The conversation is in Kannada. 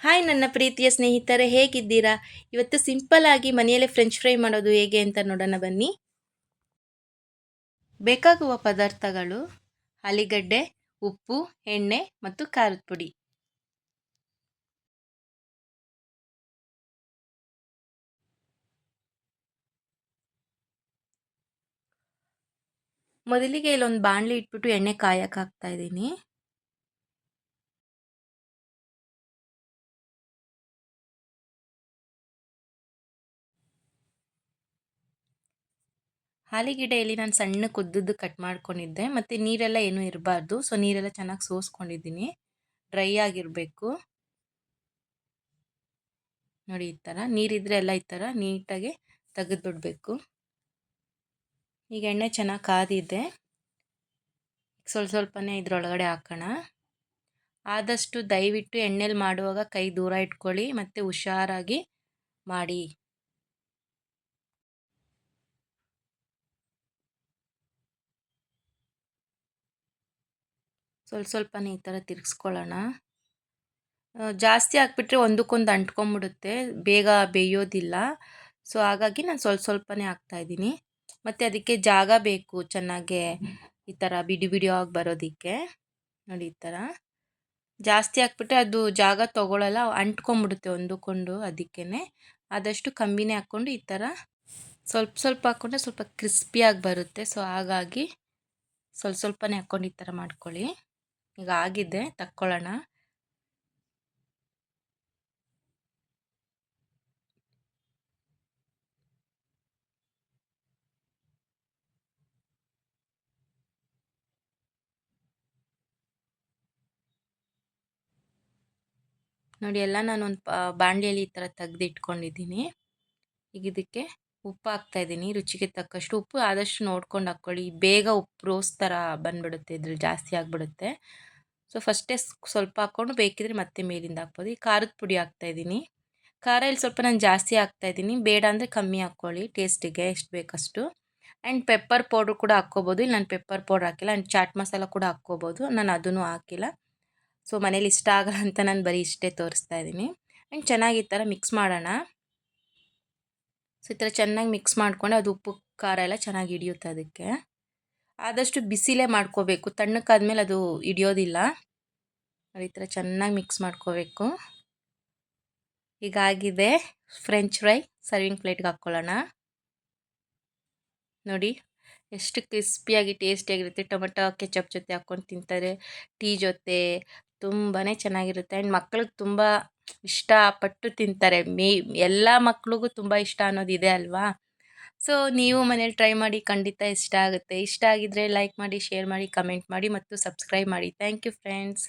ಹಾಯ್ ನನ್ನ ಪ್ರೀತಿಯ ಸ್ನೇಹಿತರೆ, ಹೇಗಿದ್ದೀರಾ? ಇವತ್ತು ಸಿಂಪಲ್ ಆಗಿ ಮನೆಯಲ್ಲೇ ಫ್ರೆಂಚ್ ಫ್ರೈ ಮಾಡೋದು ಹೇಗೆ ಅಂತ ನೋಡೋಣ ಬನ್ನಿ. ಬೇಕಾಗುವ ಪದಾರ್ಥಗಳು ಆಲಿಗಡ್ಡೆ, ಉಪ್ಪು, ಎಣ್ಣೆ ಮತ್ತು ಖಾರದ ಪುಡಿ. ಮೊದಲಿಗೆ ಇಲ್ಲೊಂದು ಬಾಣಲಿ ಇಟ್ಬಿಟ್ಟು ಎಣ್ಣೆ ಕಾಯಕ್ಕೆ ಹಾಕ್ತಾ ಇದ್ದೀನಿ. ಆಲಿಗಿಡೆಯಲ್ಲಿ ನಾನು ಸಣ್ಣ ಕುದ್ದದ್ದು ಕಟ್ ಮಾಡ್ಕೊಂಡಿದ್ದೆ. ಮತ್ತು ನೀರೆಲ್ಲ ಏನೂ ಇರಬಾರ್ದು. ಸೊ ನೀರೆಲ್ಲ ಚೆನ್ನಾಗಿ ಸೋಸ್ಕೊಂಡಿದ್ದೀನಿ. ಡ್ರೈ ಆಗಿರಬೇಕು. ನೋಡಿ, ಈ ಥರ ನೀರಿದ್ರೆ ಎಲ್ಲ ಈ ಥರ ನೀಟಾಗಿ ತೆಗೆದುಬಿಡ್ಬೇಕು. ಈಗ ಎಣ್ಣೆ ಚೆನ್ನಾಗಿ ಕಾದಿದೆ. ಸ್ವಲ್ಪ ಸ್ವಲ್ಪನೇ ಇದ್ರೊಳಗಡೆ ಹಾಕೋಣ. ಆದಷ್ಟು ದಯವಿಟ್ಟು ಎಣ್ಣೆಲಿ ಮಾಡುವಾಗ ಕೈ ದೂರ ಇಟ್ಕೊಳ್ಳಿ. ಮತ್ತು ಹುಷಾರಾಗಿ ಮಾಡಿ. ಸ್ವಲ್ಪ ಸ್ವಲ್ಪನೇ ಈ ಥರ ತಿರ್ಗಿಸ್ಕೊಳ್ಳೋಣ. ಜಾಸ್ತಿ ಹಾಕ್ಬಿಟ್ರೆ ಒಂದಕ್ಕೊಂದು ಅಂಟ್ಕೊಂಬಿಡುತ್ತೆ, ಬೇಗ ಬೇಯೋದಿಲ್ಲ. ಸೊ, ಹಾಗಾಗಿ ನಾನು ಸ್ವಲ್ಪ ಸ್ವಲ್ಪನೇ ಹಾಕ್ತಾಯಿದ್ದೀನಿ ಮತ್ತು ಅದಕ್ಕೆ ಜಾಗ ಬೇಕು ಚೆನ್ನಾಗೆ ಈ ಥರ ಬಿಡಿ ಬಿಡಿಯಾಗಿ ಬರೋದಕ್ಕೆ. ನೋಡಿ ಈ ಥರ. ಜಾಸ್ತಿ ಹಾಕ್ಬಿಟ್ರೆ ಅದು ಜಾಗ ತೊಗೊಳಲ್ಲ, ಅಂಟ್ಕೊಂಬಿಡುತ್ತೆ ಒಂದಕ್ಕೊಂದು ಅದಕ್ಕೇ ಆದಷ್ಟು ಕಮ್ಮಿನೇ ಹಾಕ್ಕೊಂಡು ಈ ಥರ ಸ್ವಲ್ಪ ಸ್ವಲ್ಪ ಹಾಕ್ಕೊಂಡ್ರೆ ಸ್ವಲ್ಪ ಕ್ರಿಸ್ಪಿಯಾಗಿ ಬರುತ್ತೆ. ಸೊ, ಹಾಗಾಗಿ ಸ್ವಲ್ಪ ಸ್ವಲ್ಪನೇ ಹಾಕ್ಕೊಂಡು ಈ ಥರ ಮಾಡ್ಕೊಳ್ಳಿ. ಈಗ ಆಗಿದೆ ತಕ್ಕೊಳ್ಳೋಣ. ನೋಡಿ ಎಲ್ಲ ನಾನು ಒಂದು ಬಾಣಲಿಯಲ್ಲಿ ಈ ಥರ ತೆಗ್ದಿಟ್ಕೊಂಡಿದ್ದೀನಿ. ಈಗ ಇದಕ್ಕೆ ಉಪ್ಪು ಹಾಕ್ತಾ ಇದ್ದೀನಿ, ರುಚಿಗೆ ತಕ್ಕಷ್ಟು ಉಪ್ಪು, ಆದಷ್ಟು ನೋಡ್ಕೊಂಡು ಹಾಕ್ಕೊಳ್ಳಿ ಬೇಗ ಉಪ್ಪು ರೋಸ್ ಥರ ಬಂದುಬಿಡುತ್ತೆ, ಇದ್ರಲ್ಲಿ ಜಾಸ್ತಿ ಆಗಿಬಿಡುತ್ತೆ. ಸೊ, ಫಸ್ಟೇ ಸ್ವಲ್ಪ ಹಾಕ್ಕೊಂಡು ಬೇಕಿದ್ರೆ ಮತ್ತೆ ಮೇಲಿಂದ ಹಾಕ್ಬೋದು. ಈ ಖಾರದ ಪುಡಿ ಹಾಕ್ತಾಯಿದ್ದೀನಿ ಖಾರ ಇಲ್ಲಿ ಸ್ವಲ್ಪ ನಾನು ಜಾಸ್ತಿ ಹಾಕ್ತಾಯಿದ್ದೀನಿ ಬೇಡ ಅಂದರೆ ಕಮ್ಮಿ ಹಾಕ್ಕೊಳ್ಳಿ ಟೇಸ್ಟಿಗೆ ಎಷ್ಟು ಬೇಕಷ್ಟು. ಆ್ಯಂಡ್ ಪೆಪ್ಪರ್ ಪೌಡ್ರ್ ಕೂಡ ಹಾಕ್ಕೋಬೋದು. ಇಲ್ಲಿ ನಾನು ಪೆಪ್ಪರ್ ಪೌಡ್ರ್ ಹಾಕಿಲ್ಲ, ಆ್ಯಂಡ್ ಚಾಟ್ ಮಸಾಲ ಕೂಡ ಹಾಕ್ಕೋಬೋದು. ನಾನು ಅದನ್ನು ಹಾಕಿಲ್ಲ. ಸೊ, ಮನೇಲಿ ಇಷ್ಟ ಆಗಲ್ಲ ಅಂತ ನಾನು ಬರೀ ಇಷ್ಟೇ ತೋರಿಸ್ತಾ ಇದ್ದೀನಿ. ಆ್ಯಂಡ್ ಚೆನ್ನಾಗಿ ಈ ಥರ ಮಿಕ್ಸ್ ಮಾಡೋಣ. ಸೊ, ಈ ಥರ ಚೆನ್ನಾಗಿ ಮಿಕ್ಸ್ ಮಾಡಿಕೊಂಡು, ಅದು ಉಪ್ಪು, ಖಾರ ಎಲ್ಲ ಚೆನ್ನಾಗಿ ಹಿಡಿಯುತ್ತೆ ಅದಕ್ಕೆ. ಆದಷ್ಟು ಬಿಸಿಲೇ ಮಾಡ್ಕೋಬೇಕು. ತಣ್ಣಕ್ಕಾದ್ಮೇಲೆ ಅದು ಹಿಡಿಯೋದಿಲ್ಲ. ಈ ಥರ ಚೆನ್ನಾಗಿ ಮಿಕ್ಸ್ ಮಾಡ್ಕೋಬೇಕು. ಹೀಗಾಗಿದೆ ಫ್ರೆಂಚ್ ಫ್ರೈ ಸರ್ವಿಂಗ್ ಪ್ಲೇಟ್ಗೆ ಹಾಕ್ಕೊಳ್ಳೋಣ. ನೋಡಿ, ಎಷ್ಟು ಕ್ರಿಸ್ಪಿಯಾಗಿ ಟೇಸ್ಟಿಯಾಗಿರುತ್ತೆ ಟೊಮೆಟೊ ಕೆಚಪ್ ಜೊತೆ ಹಾಕ್ಕೊಂಡು ತಿಂತಾರೆ. ಟೀ ಜೊತೆ ತುಂಬಾ ಚೆನ್ನಾಗಿರುತ್ತೆ. ಆ್ಯಂಡ್ ಮಕ್ಳಿಗೆ ತುಂಬ ಇಷ್ಟಪಟ್ಟು ತಿಂತಾರೆ. ಮೇ, ಎಲ್ಲ ಮಕ್ಳಿಗೂ ತುಂಬ ಇಷ್ಟ ಅನ್ನೋದಿದೆ ಅಲ್ವಾ? ಸೊ ನೀವು ಮನೇಲಿ ಟ್ರೈ ಮಾಡಿ ಖಂಡಿತ ಇಷ್ಟ ಆಗುತ್ತೆ. ಇಷ್ಟ ಆಗಿದ್ದರೆ ಲೈಕ್ ಮಾಡಿ ಶೇರ್ ಮಾಡಿ ಕಮೆಂಟ್ ಮಾಡಿ ಮತ್ತು ಸಬ್ಸ್ಕ್ರೈಬ್ ಮಾಡಿ. Thank you friends